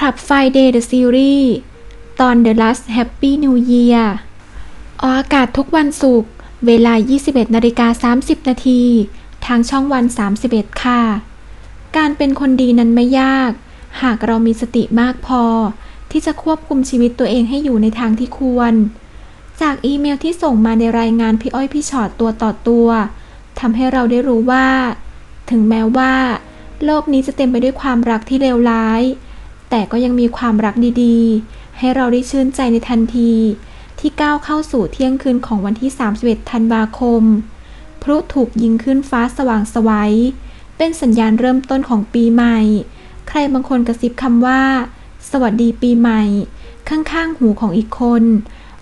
Club Friday The Series ตอน The Last Happy New Year ออกอากาศทุกวันศุกร์เวลา 21นาฬิกา30 นาที ทางช่องวัน 31 ค่ะ การเป็นคนดีนั้นไม่ยาก หากเรามีสติมากพอ ที่จะควบคุมชีวิตตัวเองให้อยู่ในทางที่ควร จากอีเมลที่ส่งมาในรายงานพี่อ้อยพี่ชอตตัวต่อตัวทำให้เราได้รู้ว่า ถึงแม้ว่า โลกนี้จะเต็มไปด้วยความรักที่เลวร้าย แต่ก็ยังมีความรักดีๆ ให้เราได้ชื่นใจในทันที ที่ก้าวเข้าสู่เที่ยงคืนของวันที่ 31 ธันวาคม พลุถูกยิงขึ้นฟ้าสว่างไสวัย เป็นสัญญาณเริ่มต้นของปีใหม่ ใครบางคนกระซิบคำว่า สวัสดีปีใหม่ ข้างๆ หูของอีกคน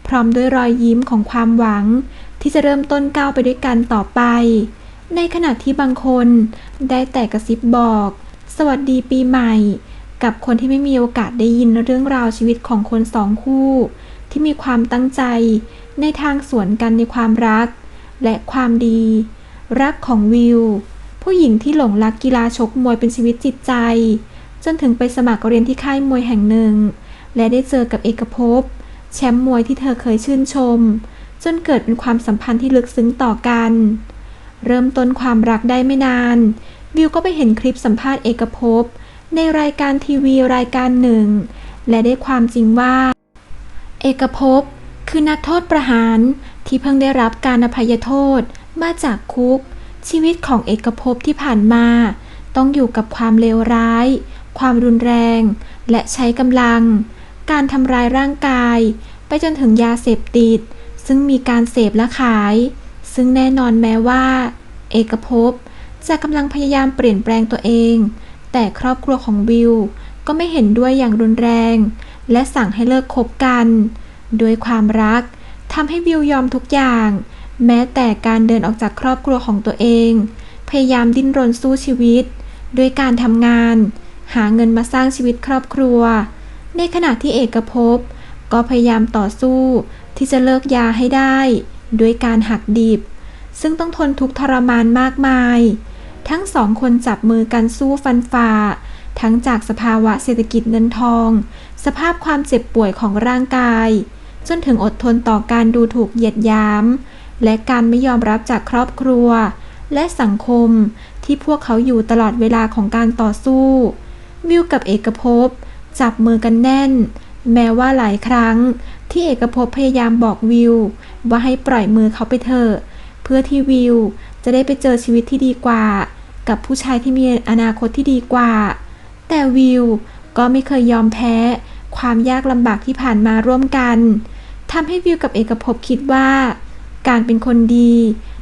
พร้อมด้วยรอยยิ้มของความหวัง ที่จะเริ่มต้นก้าวไปด้วยกันต่อไป ในขณะที่บางคนได้แต่กระซิบบอก สวัสดีปีใหม่ กับคนที่ไม่มีโอกาสได้ยินเรื่องราวชีวิตของคนสองคู่ ที่มีความตั้งใจ ในทางสวนกันในความรัก และความดี รักของวิว ผู้หญิงที่หลงรักกีฬาชกมวยเป็นชีวิตจิตใจ จนถึงไปสมัครเรียนที่ค่ายมวยแห่งหนึ่ง และได้เจอกับเอกภพแชมป์มวยที่เธอเคยชื่นชม จนเกิดเป็นความสัมพันธ์ที่ลึกซึ้งต่อกัน เริ่มต้นความรักได้ไม่นาน วิวก็ไปเห็นคลิปสัมภาษณ์เอกภพ ในรายการทีวีรายการหนึ่ง และได้ความจริงว่า เอกภพคือนักโทษประหารที่เพิ่งได้รับการอภัยโทษมาจากคุก ชีวิตของเอกภพที่ผ่านมา ต้องอยู่กับความเลวร้าย ความรุนแรง และใช้กำลัง การทำร้ายร่างกาย ไปจนถึงยาเสพติด ซึ่งมีการเสพและขาย ซึ่งแน่นอนแม้ว่า เอกภพจะกำลังพยายามเปลี่ยนแปลงตัวเอง แต่ครอบครัวของวิวก็ไม่เห็นด้วยอย่างรุนแรง และสั่งให้เลิกคบกันด้วยความรักทำให้วิวยอมทุกอย่าง แม้แต่การเดินออกจากครอบครัวของตัวเอง พยายามดิ้นรนสู้ชีวิต ด้วยการทำงาน หาเงินมาสร้างชีวิตครอบครัว ในขณะที่เอกภพก็พยายามต่อสู้ที่จะเลิกยาให้ได้ ด้วยการหักดิบ ซึ่งต้องทนทุกข์ทรมานมากมาย ทั้งสองคนจับมือกันสู้ฟันฝ่า ทั้งจากสภาวะเศรษฐกิจเงินทอง สภาพความเจ็บป่วยของร่างกาย จนถึงอดทนต่อการดูถูกเหยียดยาม และการไม่ยอมรับจากครอบครัว และสังคมที่พวกเขาอยู่ตลอดเวลาของการต่อสู้ วิวกับเอกภพจับมือกันแน่น แม้ว่าหลายครั้งที่เอกภพพยายามบอกวิว ว่าให้ปล่อยมือเขาไปเถอะเพื่อที่วิวจะได้ไปเจอชีวิตที่ดีกว่า กับผู้ชายที่มีอนาคตที่ดีกว่า แต่วิวก็ไม่เคยยอมแพ้ ความยากลำบากที่ผ่านมาร่วมกันทำให้วิวกับเอกภพคิดว่า การเป็นคนดี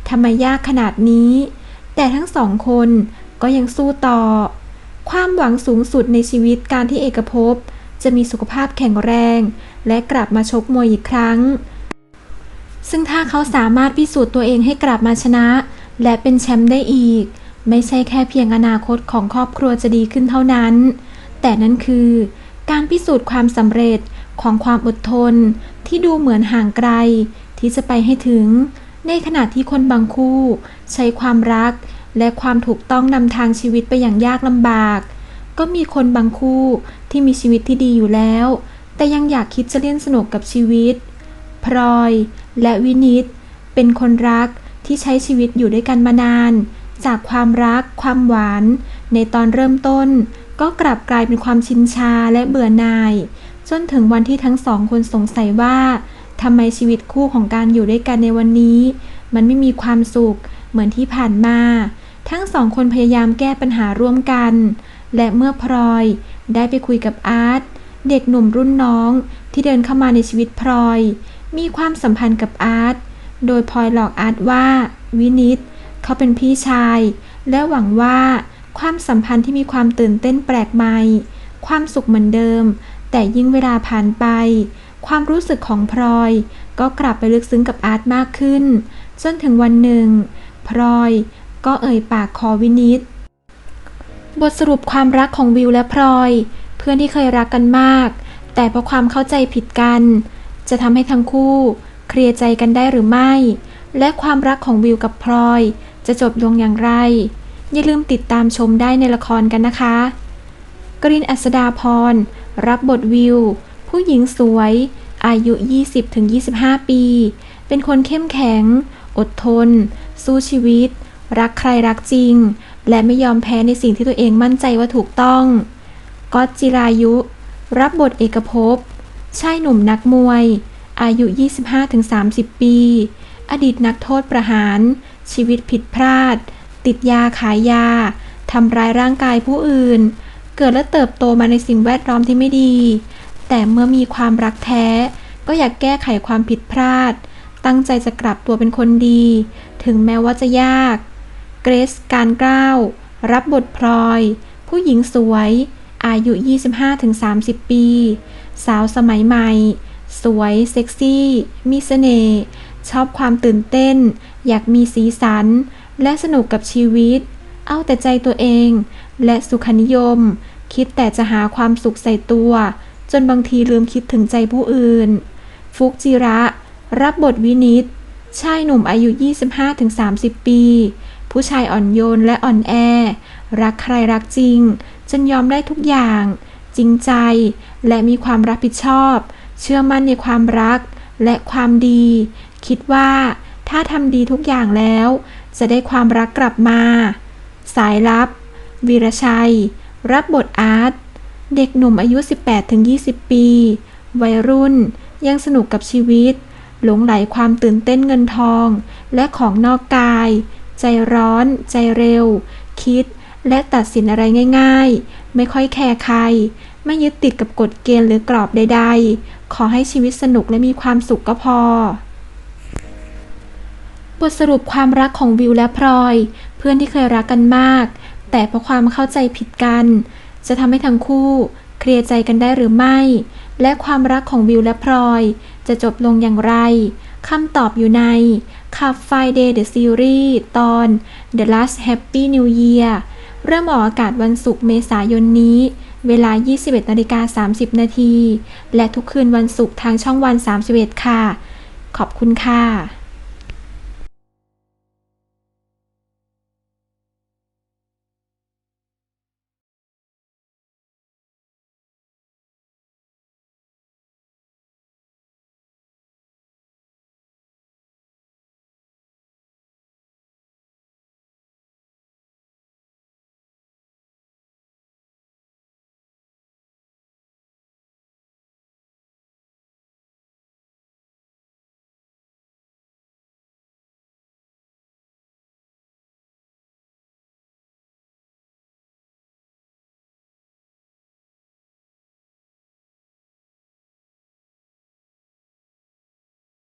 ทำไมยากขนาดนี้ แต่ทั้งสองคนก็ยังสู้ต่อ ความหวังสูงสุดในชีวิตการที่เอกภพจะมีสุขภาพแข็งแรง และกลับมาชกมวยอีกครั้ง ซึ่งถ้าเขาสามารถพิสูจน์ตัวเองให้กลับมาชนะ และเป็นแชมป์ได้อีก ไม่ใช่แค่เพียงอนาคตของครอบครัวจะดีขึ้นเท่านั้น แต่นั่นคือ การพิสูจน์ความสำเร็จของความอดทน ที่ดูเหมือนห่างไกล ที่จะไปให้ถึง ในขณะที่คนบางคู่ ใช้ความรัก และความถูกต้องนำทางชีวิตไปอย่างยากลำบาก ก็มีคนบางคู่ที่มีชีวิตที่ดีอยู่แล้ว แต่ยังอยากคิดจะเล่นสนุกกับชีวิต พลอย และวินิตเป็นคนรักที่ใช้ชีวิตอยู่ด้วยกันมานาน จากความรัก ความหวาน ในตอนเริ่มต้น ก็กลับกลายเป็นความชินชาและเบื่อหน่าย จนถึงวันที่ทั้งสองคนสงสัยว่าทำไมชีวิตคู่ของการอยู่ด้วยกันในวันนี้ มันไม่มีความสุขเหมือนที่ผ่านมา ทั้งสองคนพยายามแก้ปัญหาร่วมกัน และเมื่อพลอยได้ไปคุยกับอาร์ตเด็กหนุ่มรุ่นน้องที่เดินเข้ามาในชีวิตพลอย มีความสัมพันธ์กับอาร์ตโดยพลอยหลอกอาร์ตว่า วินิต เขาเป็นพี่ชาย และหวังว่าความสัมพันธ์ที่มีความตื่นเต้นแปลกใหม่ ความสุขเหมือนเดิม แต่ยิ่งเวลาผ่านไป ความรู้สึกของพลอย ก็กลับไปลึกซึ้งกับอาร์ตมากขึ้น จนถึงวันหนึ่งพลอยก็เอ่ยปากขอวินิตบทสรุปความรักของวิวและพลอย เพื่อนที่เคยรักกันมาก แต่เพราะความเข้าใจผิดกัน จะทำให้ทั้งคู่ เคลียร์ใจกันได้หรือไม่ และความรักของวิวกับพลอย จะจบลงอย่างไร อย่าลืมติดตามชมได้ในละครกันนะคะ กรินอัศดาพร รับบทวิว ผู้หญิงสวย อายุ 20-25 ปี เป็นคนเข้มแข็ง อดทน สู้ชีวิต รักใครรักจริง และไม่ยอมแพ้ในสิ่งที่ตัวเองมั่นใจว่าถูกต้องก๊อตจิรายุ รับบทเอกภพชายหนุ่มนักมวย อายุ 25-30 ปี อดีตนักโทษประหาร ชีวิตผิดพลาด ติดยาขายยา ทำร้ายร่างกายผู้อื่น เกิดและเติบโตมาในสิ่งแวดล้อมที่ไม่ดี แต่เมื่อมีความรักแท้ ก็อยากแก้ไขความผิดพลาด ตั้งใจจะกลับตัวเป็นคนดี ถึงแม้ว่าจะยาก เกรซการกล้าว รับบทพลอย ผู้หญิงสวย อายุ 25-30 ปี สาวสมัยใหม่ สวย เซ็กซี่ มีเสน่ห์ ชอบความตื่นเต้น อยากมีสีสัน และสนุกกับชีวิต เอาแต่ใจตัวเอง และสุขนิยม คิดแต่จะหาความสุขใส่ตัว จนบางทีลืมคิดถึงใจผู้อื่น ฟุกจิระ รับบทวินิตชายหนุ่มอายุ 25-30 ปี ผู้ชายอ่อนโยนและอ่อนแอ รักใครรักจริง จนยอมได้ทุกอย่าง จริงใจ และมีความรับผิดชอบ เชื่อมั่นในความรักและความดี คิดว่าถ้าทำดีทุกอย่างแล้ว จะได้ความรักกลับมา สายลับ วีรชัย รับบทอาร์ต เด็กหนุ่มอายุ 18-20 ปี วัยรุ่น ยังสนุกกับชีวิต หลงไหลความตื่นเต้นเงินทอง และของนอกกาย ใจร้อน ใจเร็ว คิดและตัดสินอะไรง่าย ๆ ไม่ค่อยแคร์ใคร ไม่ยึดติดกับกฎเกณฑ์หรือกรอบใด ๆ ขอให้ชีวิตสนุกและมีความสุขก็พอ ทสรุปความรักของวิวและพลอย เพื่อนที่เคยรักกันมาก แต่เพราะความเข้าใจผิดกัน จะทำให้ทั้งคู่เคลียร์ใจกันได้หรือไม่ และความรักของวิวและพลอย จะจบลงอย่างไรคำตอบอยู่ใน Cup Friday the Series ตอน The Last Happy New Year เริ่มออกอากาศวันศุกร์เมษายนนี้ เวลา 21นาฬิกา30 นาที และทุกคืนวันศุกร์ทางช่องวัน 31 ค่ะ ขอบคุณค่ะ